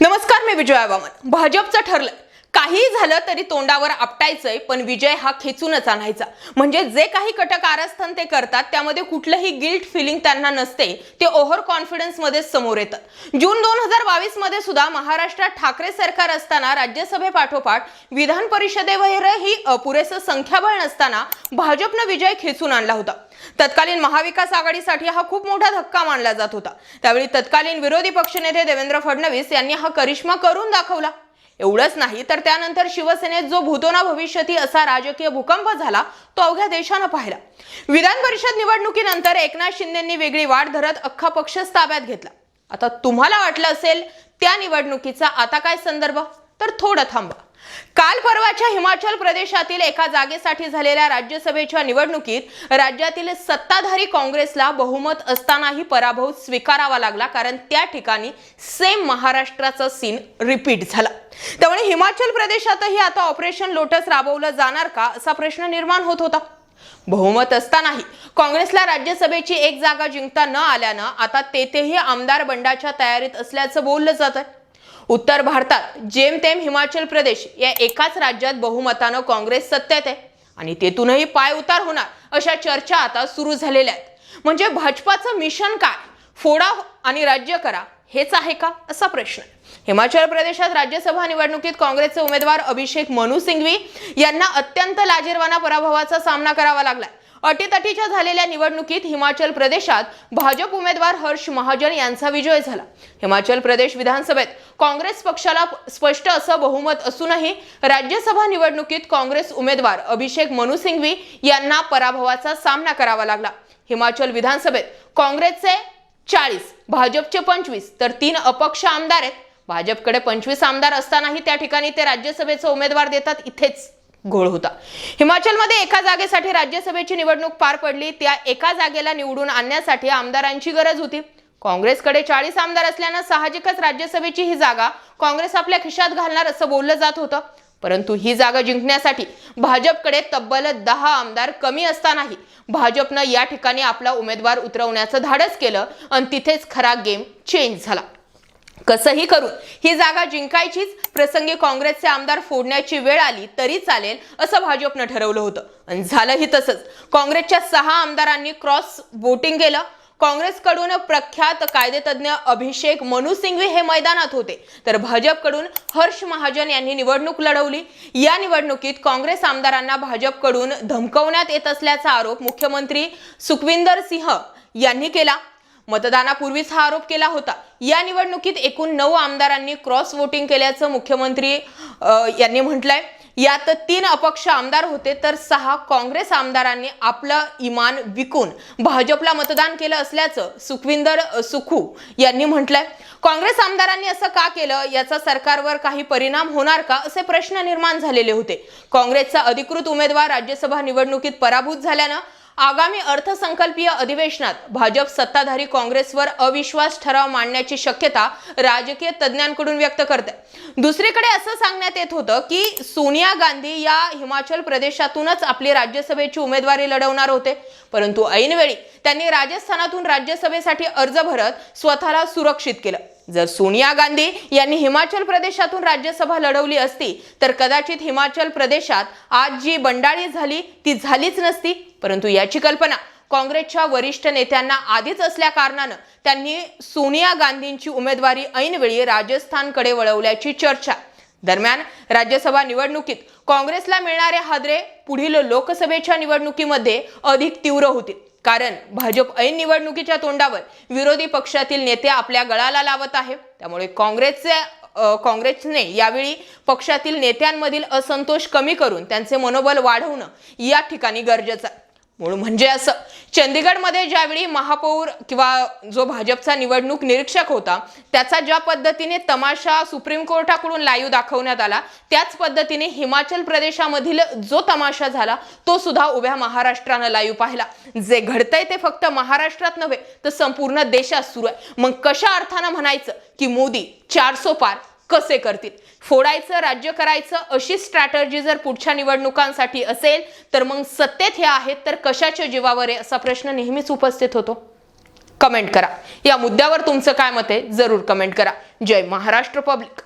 नमस्कार मी विजया वामन भाजपचं ठरलं. काही झालं तरी तोंडावर आपटायचंय पण विजय हा खेचूनच आणायचा. म्हणजे जे काही कटक कारस्थान ते करतात त्यामध्ये कुठलंही गिल्ट फिलिंग त्यांना नसते ते ओव्हर कॉन्फिडन्समध्ये समोर येतात जून दोन हजार बावीसमध्ये सुद्धा महाराष्ट्रात ठाकरे सरकार असताना राज्यसभेपाठोपाठ विधान परिषदेवरही पुरेसं संख्याबळ नसताना भाजपनं विजय खेचून आणला होता. तत्कालीन महाविकास आघाडीसाठी हा खूप मोठा धक्का मानला जात होता. त्यावेळी तत्कालीन विरोधी पक्षनेते देवेंद्र फडणवीस यांनी हा करिश्मा करून दाखवला. एवढंच नाही तर त्यानंतर शिवसेनेत जो भूतोना भविष्यती असा राजकीय भूकंप झाला तो अवघ्या देशानं पाहिला. विधान परिषद निवडणुकीनंतर एकनाथ शिंदेंनी वेगळी वाट धरत अख्खा पक्षच ताब्यात घेतला. आता तुम्हाला वाटलं असेल त्या निवडणुकीचा आता काय संदर्भ? तर थोडं थांबा. काल परवाच्या हिमाचल प्रदेशातील एका जागेसाठी झालेल्या राज्यसभेच्या निवडणुकीत राज्यातील सत्ताधारी काँग्रेसला बहुमत असतानाही पराभव स्वीकारावा लागला कारण त्या ठिकाणी सेम महाराष्ट्राचा सीन रिपीट झाला. त्यामुळे हिमाचल प्रदेशातही आता ऑपरेशन लोटस राबवलं जाणार का असा प्रश्न निर्माण होत होता. बहुमत असतानाही काँग्रेसला राज्यसभेची एक जागा जिंकता न आल्यानं आता तेथेही आमदार बंडाच्या तयारीत असल्याचं बोललं जात आहे उत्तर भारतात जेमतेम हिमाचल प्रदेश या एकाच राज्यात बहुमतानं काँग्रेस सत्तेत आहे. आणि तेथूनही पाय उतार होणार अशा चर्चा आता सुरू झालेल्या आहेत. म्हणजे भाजपाचं मिशन काय? फोडा आणि राज्य करा हेच आहे का? असा प्रश्न हिमाचल प्रदेशात राज्यसभा निवडणुकीत काँग्रेसचे उमेदवार अभिषेक मनु सिंघवी यांना अत्यंत लाजीरवाना पराभवाचा सामना करावा लागलाय. अटीतटीच्या झालेल्या निवडणुकीत हिमाचल प्रदेशात भाजप उमेदवार हर्ष महाजन यांचा विजय झाला. हिमाचल प्रदेश विधानसभेत काँग्रेस पक्षाला स्पष्ट असं बहुमत असूनही राज्यसभा निवडणुकीत काँग्रेस उमेदवार अभिषेक मनु सिंघवी यांना पराभवाचा सामना करावा लागला. हिमाचल विधानसभेत काँग्रेसचे चाळीस भाजपचे पंचवीस तर तीन अपक्ष आमदार आहेत. भाजपकडे पंचवीस आमदार असतानाही त्या ठिकाणी ते राज्यसभेचा उमेदवार देतात इथेच. घोळ होता. हिमाचलमध्ये एका जागेसाठी राज्यसभेची निवडणूक पार पडली. त्या एका जागेला निवडून आणण्यासाठी आमदारांची गरज होती. काँग्रेसकडे चाळीस आमदार असल्यानं साहजिकच राज्यसभेची ही जागा काँग्रेस आपल्या खिशात घालणार असं बोललं जात होतं. परंतु ही जागा जिंकण्यासाठी भाजपकडे तब्बल दहा आमदार कमी असतानाही भाजपनं या ठिकाणी आपला उमेदवार उतरवण्याचं धाडस केलं आणि तिथेच खरा गेम चेंज झाला. कसंही करून ही जागा जिंकायचीच प्रसंगी काँग्रेसचे आमदार फोडण्याची वेळ आली तरी चालेल असं भाजपनं ठरवलं होतं. आणि झालंही तसंच. काँग्रेसच्या सहा आमदारांनी क्रॉस वोटिंग केलं. काँग्रेसकडून प्रख्यात कायदेतज्ञ अभिषेक मनु सिंघवी हे मैदानात होते. तर भाजपकडून हर्ष महाजन यांनी निवडणूक लढवली. या निवडणुकीत काँग्रेस आमदारांना भाजपकडून धमकवण्यात येत असल्याचा आरोप मुख्यमंत्री सुखविंदर सिंह यांनी केला. मतदानापूर्वीच हा आरोप केला होता. या निवडणुकीत एकूण नऊ आमदारांनी क्रॉस वोटिंग केल्याचं मुख्यमंत्री यांनी म्हटलंय. यात तीन अपक्ष आमदार होते तर सहा काँग्रेस आमदारांनी आपलं इमान विकून भाजपला मतदान केलं असल्याचं सुखविंदर सुखू यांनी म्हटलंय. काँग्रेस आमदारांनी असं का केलं? याचा सरकारवर काही परिणाम होणार का? असे प्रश्न निर्माण झालेले होते. काँग्रेसचा अधिकृत उमेदवार राज्यसभा निवडणुकीत पराभूत झाल्यानं आगामी अर्थसंकल्पीय अधिवेशनात भाजप सत्ताधारी काँग्रेसवर अविश्वास ठराव मांडण्याची शक्यता राजकीय तज्ज्ञांकडून व्यक्त करते. दुसरीकडे असं सांगण्यात येत होतं की सोनिया गांधी या हिमाचल प्रदेशातूनच आपली राज्यसभेची उमेदवारी लढवणार होते. परंतु ऐनवेळी त्यांनी राजस्थानातून राज्यसभेसाठी अर्ज भरत स्वतःला सुरक्षित केलं. जर सोनिया गांधी यांनी हिमाचल प्रदेशातून राज्यसभा लढवली असती तर कदाचित हिमाचल प्रदेशात आज जी बंडाळी झाली ती झालीच नसती. परंतु याची कल्पना काँग्रेसच्या वरिष्ठ नेत्यांना आधीच असल्या कारणानं त्यांनी सोनिया गांधींची उमेदवारी ऐनवेळी राजस्थानकडे वळवल्याची चर्चा. दरम्यान राज्यसभा निवडणुकीत काँग्रेसला मिळणारे हादरे पुढील लोकसभेच्या निवडणुकीमध्ये अधिक तीव्र होतील. कारण भाजप ऐन निवडणुकीच्या तोंडावर विरोधी पक्षातील नेते आपल्या गळाला लावत आहे. त्यामुळे काँग्रेसचे काँग्रेसने यावेळी पक्षातील नेत्यांमधील असंतोष कमी करून त्यांचे मनोबल वाढवणं या ठिकाणी गरजेचं म्हणजे असं चंदीगडमध्ये ज्यावेळी महापौर किंवा जो भाजपचा निवडणूक निरीक्षक होता त्याचा ज्या पद्धतीने तमाशा सुप्रीम कोर्टाकडून लाईव्ह दाखवण्यात आला त्याच पद्धतीने हिमाचल प्रदेशामधील जो तमाशा झाला तो सुद्धा उभ्या महाराष्ट्रानं लाईव्ह पाहिला. जे घडतंय ते फक्त महाराष्ट्रात नव्हे तर संपूर्ण देशात सुरू आहे. मग कशा अर्थानं म्हणायचं की मोदी चारसो पार कसे करतील? फोडायचं राज्य करायचं अशी स्ट्रॅटर्जी जर पुढच्या निवडणुकांसाठी असेल तर मग सत्तेत हे आहेत तर कशाच्या जीवावर आहे असा प्रश्न नेहमीच उपस्थित होतो. कमेंट करा. या मुद्द्यावर तुमचं काय मत आहे जरूर कमेंट करा. जय महाराष्ट्र पब्लिक